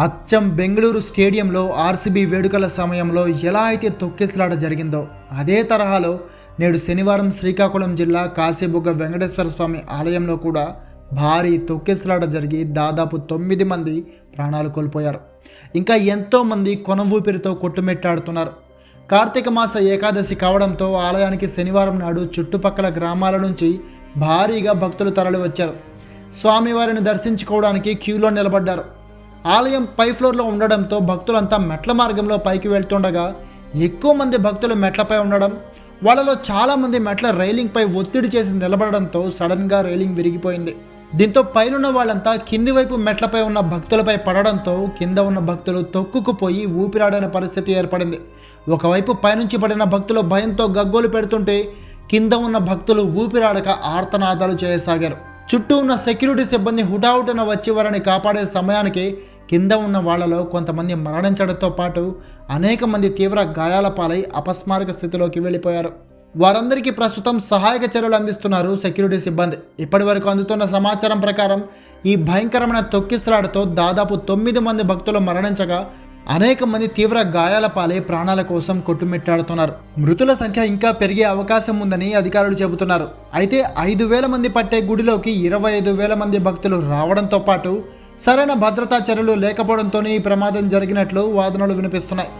అచ్చం బెంగళూరు స్టేడియంలో ఆర్సీబీ వేడుకల సమయంలో ఎలా అయితే తొక్కేసలాట జరిగిందో అదే తరహాలో నేడు శనివారం శ్రీకాకుళం జిల్లా కాశీబుగ్గ వెంకటేశ్వర స్వామి ఆలయంలో కూడా భారీ తొక్కేసలాట జరిగి దాదాపు తొమ్మిది మంది ప్రాణాలు కోల్పోయారు. ఇంకా ఎంతోమంది కొన ఊపిరితో కొట్టుమెట్టాడుతున్నారు. కార్తీక మాస ఏకాదశి కావడంతో ఆలయానికి శనివారం నాడు చుట్టుపక్కల గ్రామాల నుంచి భారీగా భక్తులు తరలి వచ్చారు స్వామివారిని దర్శించుకోవడానికి క్యూలో నిలబడ్డారు. ఆలయం పై ఫ్లోర్లో ఉండడంతో భక్తులంతా మెట్ల మార్గంలో పైకి వెళ్తుండగా ఎక్కువ మంది భక్తులు మెట్లపై ఉండడం వాళ్ళలో చాలామంది మెట్ల రైలింగ్పై ఒత్తిడి చేసి నిలబడడంతో సడన్గా రైలింగ్ విరిగిపోయింది. దీంతో పైనున్న వాళ్ళంతా కింది వైపు మెట్లపై ఉన్న భక్తులపై పడడంతో కింద ఉన్న భక్తులు తొక్కుకుపోయి ఊపిరాడని పరిస్థితి ఏర్పడింది. ఒకవైపు పైనుంచి పడిన భక్తులు భయంతో గగ్గోలు పెడుతుంటే కింద ఉన్న భక్తులు ఊపిరాడక ఆర్తనాదాలు చేయసాగారు. చుట్టూ ఉన్న సెక్యూరిటీ సిబ్బంది హుటాహుటిన వచ్చి వారిని కాపాడే సమయానికి కింద ఉన్న వాళ్ళలో కొంతమంది మరణించడంతో పాటు అనేక మంది తీవ్ర గాయాల పాలై అపస్మారక స్థితిలోకి వెళ్ళిపోయారు. వారందరికీ ప్రస్తుతం సహాయక చర్యలు అందిస్తున్నారు సెక్యూరిటీ సిబ్బంది. ఇప్పటి వరకు అందుతున్న సమాచారం ప్రకారం ఈ భయంకరమైన తొక్కిసలాటతో దాదాపు తొమ్మిది మంది భక్తులు మరణించగా అనేక మంది తీవ్ర గాయాల పాలై ప్రాణాల కోసం కొట్టుమిట్టాడుతున్నారు. మృతుల సంఖ్య ఇంకా పెరిగే అవకాశం ఉందని అధికారులు చెబుతున్నారు. అయితే ఐదు వేల మంది పట్టే గుడిలోకి ఇరవై ఐదు వేల మంది భక్తులు రావడంతో పాటు సరైన భద్రతా చర్యలు లేకపోవడంతోనే ఈ ప్రమాదం జరిగినట్లు వాదనలు వినిపిస్తున్నాయి.